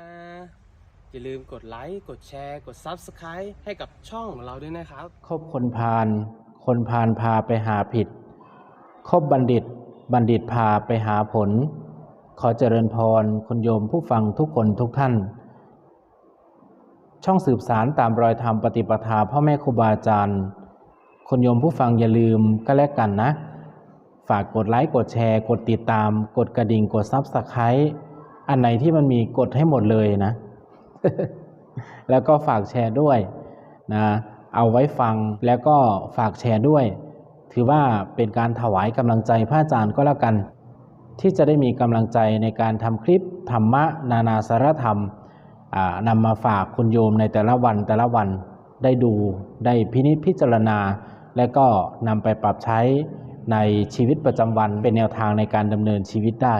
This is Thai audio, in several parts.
อ่าอย่าลืมกดไลค์กดแชร์ กด Subscribe ให้กับช่องของเราด้วยนะครับ คบคนพาลคนพาลพาไปหาผิด คบบัณฑิต บัณฑิตพาไปหาผล ขอเจริญพรคุณโยมผู้ฟังทุกคนทุกท่าน ช่องสืบสารตามรอยธรรมปฏิปทาพ่อแม่ครูบาอาจารย์คุณโยมผู้ฟังอย่าลืมก็แล้วกันนะ ฝากกดไลค์กดแชร์ กดติดตาม กดกระดิ่งกดซับสไครต์ อันไหนที่มันมีกดให้หมดเลยนะ แล้วก็ฝากแชร์ด้วยนะเอาไว้ฟังแล้วก็ฝากแชร์ด้วย ถือว่าเป็นการถวายกำลังใจพระอาจารย์ก็แล้วกัน ที่จะได้มีกำลังใจในการทำคลิปธรรมะ นานาสารธรรมนำมาฝากคุณโยมในแต่ละวันแต่ละวันได้ดูได้พินิจพิจารณา และก็นำไปปรับใช้ในชีวิตประจำวันเป็นแนวทางในการดำเนินชีวิตได้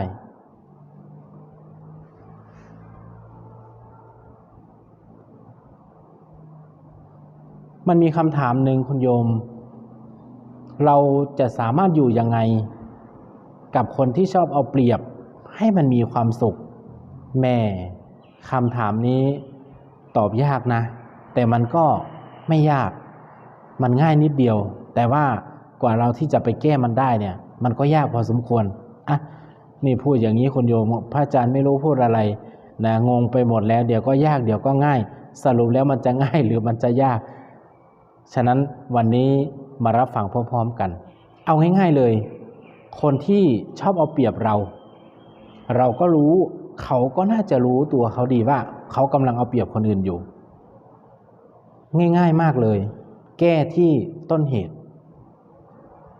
มันมีคำถามหนึ่งคุณโยม เราจะสามารถอยู่ยังไง กับคนที่ชอบเอาเปรียบให้มันมีความสุข แม่คำถามนี้ตอบยากนะ แต่มันก็ไม่ยาก มันง่ายนิดเดียว แต่ว่ากว่าเราที่จะไปแก้มันได้เนี่ย มันก็ยากพอสมควรอะนี่พูดอย่างนี้คุณโยม พระอาจารย์ไม่รู้พูดอะไรนะงงไปหมดแล้ว เดี๋ยวก็ยากเดี๋ยวก็ง่าย สรุปแล้วมันจะง่ายหรือมันจะยาก ฉะนั้นวันนี้มารับฟังพร้อมๆกัน เอาง่ายๆเลย คนที่ชอบเอาเปรียบเรา เราก็รู้เขาก็น่าจะรู้ตัวเขาดีว่า เขากำลังเอาเปรียบคนอื่นอยู่ ง่ายๆมากเลย แก้ที่ต้นเหตุ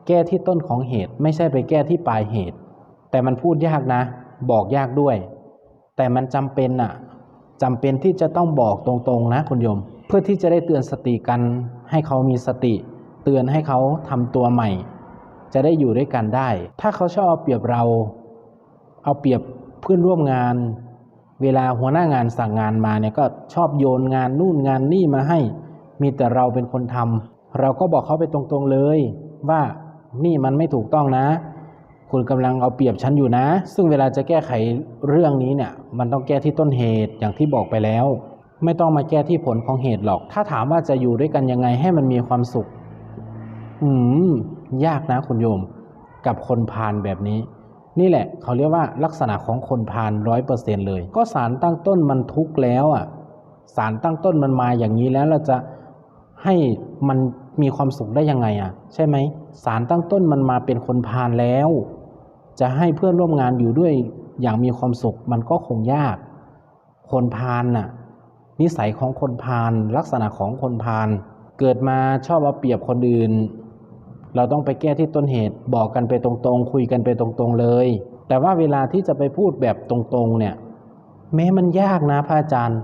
แก้ที่ต้นของเหตุ ไม่ใช่ไปแก้ที่ปลายเหตุ แต่มันพูดยากนะ บอกยากด้วย แต่มันจำเป็นอะจำเป็นที่จะต้องบอกตรงๆนะคุณโยม เพื่อที่จะได้เตือนสติกัน ให้เขามีสติ เตือนให้เขาทำตัวใหม่ จะได้อยู่ด้วยกันได้ ถ้าเขาชอบเอาเปรียบเรา เอาเปรียบเพื่อนร่วมงาน เวลาหัวหน้างานสั่งงานมาเนี่ยก็ชอบโยนงานนู่นงานนี่มาให้ มีแต่เราเป็นคนทำเราก็บอกเขาไปตรงๆเลย ว่านี่มันไม่ถูกต้องนะคุณกำลังเอาเปรียบฉันอยู่นะ ซึ่งเวลาจะแก้ไขเรื่องนี้เนี่ย มันต้องแก้ที่ต้นเหตุอย่างที่บอกไปแล้ว ไม่ต้องมาแก้ที่ผลของเหตุหรอก ถ้าถามว่าจะอยู่ด้วยกันยังไงให้มันมีความสุข อืม ยากนะคุณโยม กับคนพาลแบบนี้ นี่แหละ เขาเรียกว่าลักษณะของคนพาลร้อยเปอร์เซ็นเลย ก็สารตั้งต้นมันทุกข์แล้วอะ สารตั้งต้นมันมาอย่างนี้แล้วเราจะให้มันมีความสุขได้ยังไงอะ ใช่ไหมสารตั้งต้นมันมาเป็นคนพาลแล้ว จะให้เพื่อนร่วมงานอยู่ด้วยอย่างมีความสุขมันก็คงยาก คนพาลน่ะ นิสัยของคนพาลลักษณะของคนพาลเกิดมาชอบเอาเปรียบคนอื่น เราต้องไปแก้ที่ต้นเหตุบอกกันไปตรงๆ คุยกันไปตรงๆเลย แต่ว่าเวลาที่จะไปพูดแบบตรงๆเนี่ยแม้มันยากนะพระอาจารย์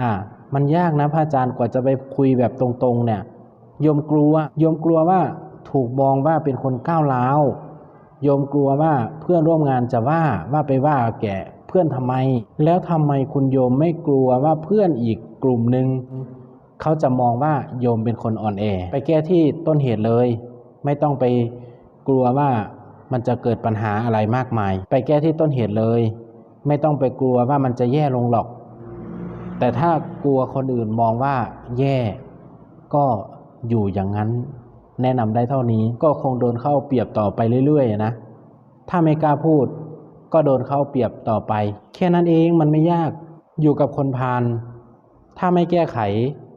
อ่ามันยากนะพระอาจารย์กว่าจะไปคุยแบบตรงๆเนี่ยโยมกลัวโยมกลัวว่าถูกมองว่าเป็นคนก้าวร้าวโยมกลัวว่าเพื่อนร่วมงานจะว่าว่าไปว่าแก่ เพื่อนทำไม แล้วทำไมคุณโยมไม่กลัวว่าเพื่อนอีกกลุ่มหนึ่งเขาจะมองว่าโยมเป็นคนอ่อนแอ ไปแก้ที่ต้นเหตุเลย ไม่ต้องไปกลัวว่ามันจะเกิดปัญหาอะไรมากมาย ไปแก้ที่ต้นเหตุเลย ไม่ต้องไปกลัวว่ามันจะแย่ลงหรอก แต่ถ้ากลัวคนอื่นมองว่าแย่ก็อยู่อย่างนั้น แนะนำได้เท่านี้ก็คงโดนเข้าเปรียบต่อไปเรื่อยๆนะ ถ้าไม่กล้าพูด ก็โดนเข้าเปรียบต่อไป แค่นั้นเองมันไม่ยากอยู่กับคนพาลถ้าไม่แก้ไข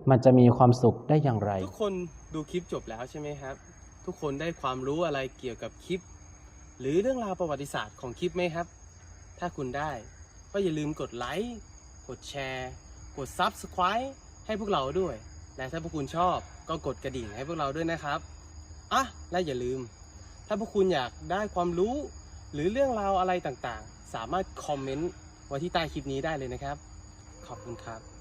มันจะมีความสุขได้อย่างไร ทุกคนดูคลิปจบแล้วใช่ไหมครับ ทุกคนได้ความรู้อะไรเกี่ยวกับคลิป หรือเรื่องราวประวัติศาสตร์ของคลิปไหมครับ ถ้าคุณได้ก็อย่าลืมกดไลค์กดแชร์กด Subscribe ให้พวกเราด้วย และถ้าพวกคุณชอบก็กดกระดิ่งให้พวกเราด้วยนะครับอะและอย่าลืม ถ้าพวกคุณอยากได้ความรู้ หรือเรื่องราวอะไรต่างๆ สามารถคอมเมนต์ไว้ที่ใต้คลิปนี้ได้เลยนะครับ ขอบคุณครับ